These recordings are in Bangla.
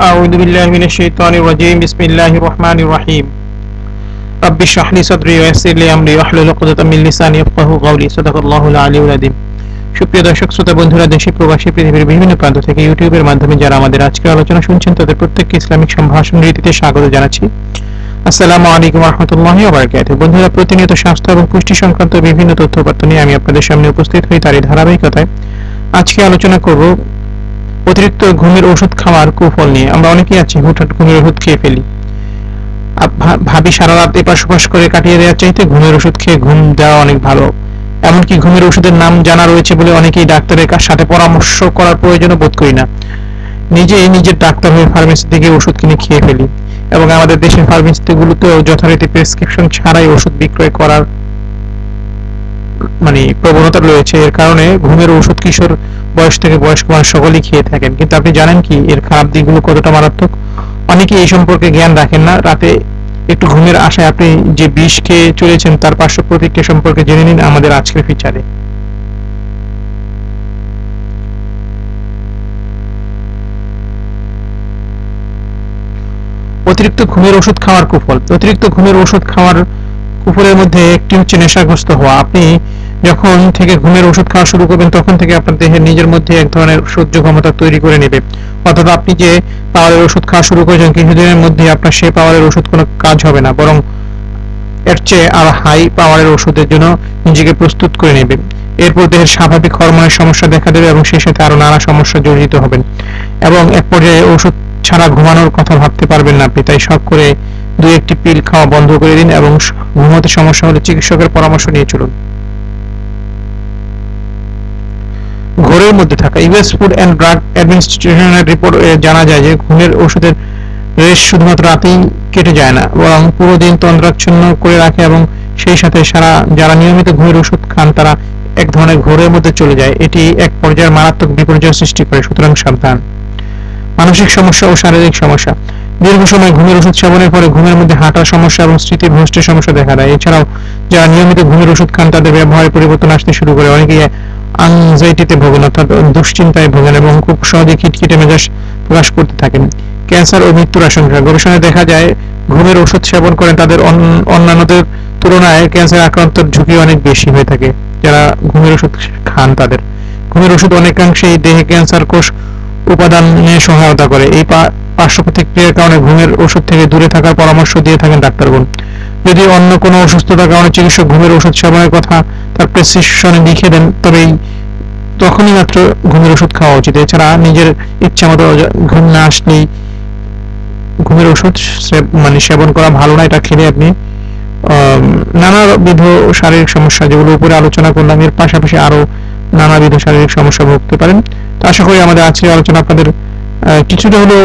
أعوذ بالله من الشيطان الرجيم بسم الله الرحمن الرحيم رب اشرح لي صدري ويسر لي أمري واحلل عقدة من لساني يفقهوا قولي صدق الله العلي العظيم সুপ্রিয় দর্শক শ্রোতা বন্ধুরা দেশে প্রবাসী পৃথিবীর বিভিন্ন প্রান্ত থেকে ইউটিউবের মাধ্যমে যারা আমাদের আজকের আলোচনা শুনছেন তাদের প্রত্যেককে ইসলামিক সম্ভাষণ রীতিতে স্বাগত জানাচ্ছি আসসালামু আলাইকুম রহমতুল্লাহ বারকাত বন্ধুরা প্রতিনিয়ত স্বাস্থ্য এবং পুষ্টি সংক্রান্ত বিভিন্ন তথ্যপত্র নিয়ে আমি আপনাদের সামনে উপস্থিত হই তারই ধারাবাহিকতায় আজকে আলোচনা করব অতিরিক্ত ঘুমের ওষুধ খাওয়ার কুফল নিয়ে। আমরা অনেকেই আছি, হুটহাট ঘুমের ওষুধ খেয়ে ফেলি। ভাবি সারা রাত এপাশ ওপাশ করে কাটিয়ে দেওয়ার চাইতে ঘুমের ওষুধ খেয়ে ঘুম দেওয়া অনেক ভালো। এমনকি ঘুমের ওষুধের নাম জানা রয়েছে বলে অনেকেই ডাক্তারের কাছ সাথে পরামর্শ করার প্রয়োজনও বোধ করি না। নিজেই নিজের ডাক্তার হয়ে ফার্মেসি থেকে ওষুধ কিনে খেয়ে ফেলি এবং আমাদের দেশের ফার্মেসিগুলোতেও যথারীতি প্রেসক্রিপশন ছাড়াই ওষুধ বিক্রয় করার মানে প্রবণতা রয়েছে। এর কারণে ঘুমের ওষুধ কিশোর বয়স থেকে বয়স্ক মানুষ সকলেই খেয়ে থাকেন। কিন্তু আপনি জানেন কি, এর খারাপ দিকগুলো কতটা মারাত্মক? অনেকে এই সম্পর্কে জ্ঞান রাখেন না। রাতে একটু ঘুমের আশায় আপনি যে বিষ খেয়ে চলেছেন, তার পার্শ্ব প্রতিক্রিয়া সম্পর্কে জেনে নিন আমাদের আজকের ফিচারে অতিরিক্ত ঘুমের ওষুধ খাওয়ার কুফল। অতিরিক্ত ঘুমের ওষুধ খাওয়ার কুফলের মধ্যে একটি হচ্ছে নেশাগ্রস্ত হওয়া। আপনি যখন থেকে ঘুমের ওষুধ খাওয়া শুরু করবেন, তখন থেকে আপনার দেহের নিজের মধ্যে এক ধরনের সহ্য ক্ষমতা তৈরি করে নেবে। অর্থাৎ আপনি যে পাওয়ারের ওষুধ খাওয়া শুরু করেছেন, কিছুদিনের মধ্যে আপনার সেই পাওয়ারের ওষুধ কোনো কাজ হবে না, বরং এর চেয়ে আর হাই পাওয়ারের ওষুধের জন্য নিজেকে প্রস্তুত করে নেবে। এরপর দেহের স্বাভাবিক হরমোনের সমস্যা দেখা দেবে এবং সেই সাথে আরও নানা সমস্যা জড়িত হবেন। এবং এক পর্যায়ে ওষুধ ছাড়া ঘুমানোর কথা ভাবতে পারবেন না আপনি, তাই শখ করে দুই একটি পিল খাওয়া বন্ধ করে দিন এবং ঘুমাতে সমস্যা হলে চিকিৎসকের পরামর্শ নিয়ে চলুন। ঘোরের মধ্যে থাকা। ইউএস ফুড অ্যান্ড ড্রাগ অ্যাডমিনিস্ট্রেশনের রিপোর্ট জানা যায় যে ঘুমের ওষুধের রেশ শুধুমাত্র রাতেই কেটে যায় না, বরং পুরো দিন তন্দ্রাচ্ছন্ন করে রাখে এবং সেই সাথে সারা, যারা নিয়মিত ঘুমের ওষুধ খান, তারা এক ধরনের ঘোরের মধ্যে চলে যায়। এটি এক পর্যায়ের মারাত্মক বিপর্যয় সৃষ্টি করে। সুতরাং সাবধান। মানসিক সমস্যা ও শারীরিক সমস্যা। দীর্ঘ সময় ঘুমের ওষুধ সেবনের পরে ঘুমের মধ্যে হাঁটার সমস্যা এবং স্মৃতি ভ্রষ্টের সমস্যা দেখা দেয়। এছাড়াও, যারা নিয়মিত ঘুমের ওষুধ খান, তাদের ব্যবহারে পরিবর্তন আসতে শুরু করে। অনেকেই আংজাইটিতে ভোগেন, অর্থাৎ দুশ্চিন্তায় ভোগেন এবং খুব সহজে খিটখিটে মেজাজ প্রকাশ করতে থাকেন। ক্যান্সার ও মৃত্যুর আশঙ্কা। গবেষণায় দেখা যায়, ঘুমের ওষুধ সেবন করেন তাদের অন্যান্যদের তুলনায় ক্যান্সার আক্রান্তের ঝুঁকি অনেক বেশি হয়ে থাকে। যারা ঘুমের ওষুধ খান তাদের। ঘুমের ওষুধ অনেকাংশেই দেহে ক্যান্সার কোষ উপাদানে সহায়তা করে। এই পার্শ্ব প্রতিক্রিয়ার কারণে ঘুমের ওষুধ থেকে দূরে থাকার পরামর্শ দিয়ে থাকেন ডাক্তারগণ। যদি অন্য কোনো অসুস্থতার কারণে চিকিৎসক ঘুমের ওষুধ সেবনের কথা তার প্রেসক্রিপশনে লিখে দেন, তবে তখনই মাত্র ঘুমের ওষুধ খাওয়া উচিত। এছাড়া নিজের ইচ্ছা মতো ঘুম না আসলেই ঘুমের ওষুধ মানে সেবন করা ভালো না। এটা খেলে আপনি নানাবিধ শারীরিক সমস্যা, যেগুলো উপরে আলোচনা করলাম, এর পাশাপাশি আরও নানাবিধ শারীরিক সমস্যা ভুগতে পারেন। তো আশা করি আমাদের আজকের আলোচনা আপনাদের কিছুটা হলেও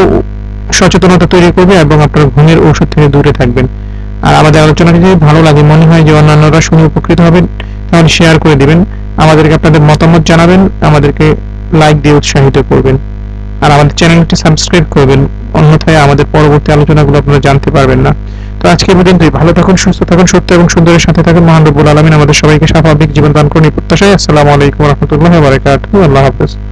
সচেতনতা তৈরি করবে এবং আপনার ঘুমের ওষুধ থেকে দূরে থাকবেন। আর আমাদের আলোচনা যদি ভালো লাগে, মনে হয় যে অন্যান্যরা শুনে উপকৃত হবেন, তাহলে শেয়ার করে দিবেন। আমাদেরকে আপনাদের মতামত জানাবেন, আমাদেরকে লাইক দিয়ে উৎসাহিত করবেন। আর আমাদের চ্যানেলটি সাবস্ক্রাইব করবেন, অন্যথায় আমাদের পরবর্তী আলোচনাগুলো আপনারা জানতে পারবেন না। তো আজকে পর্যন্তই। ভালো থাকুন, সুস্থ থাকুন, সত্য এবং সুন্দরের সাথে থাকুন। মহান রব্বুল আলমিন আমাদের সবাইকে স্বাভাবিক জীবন দান করুন প্রত্যাশায়। আসসালামু আলাইকুম রহমতুল্লাহ বারকাতুহু। আল্লাহ হাফেজ।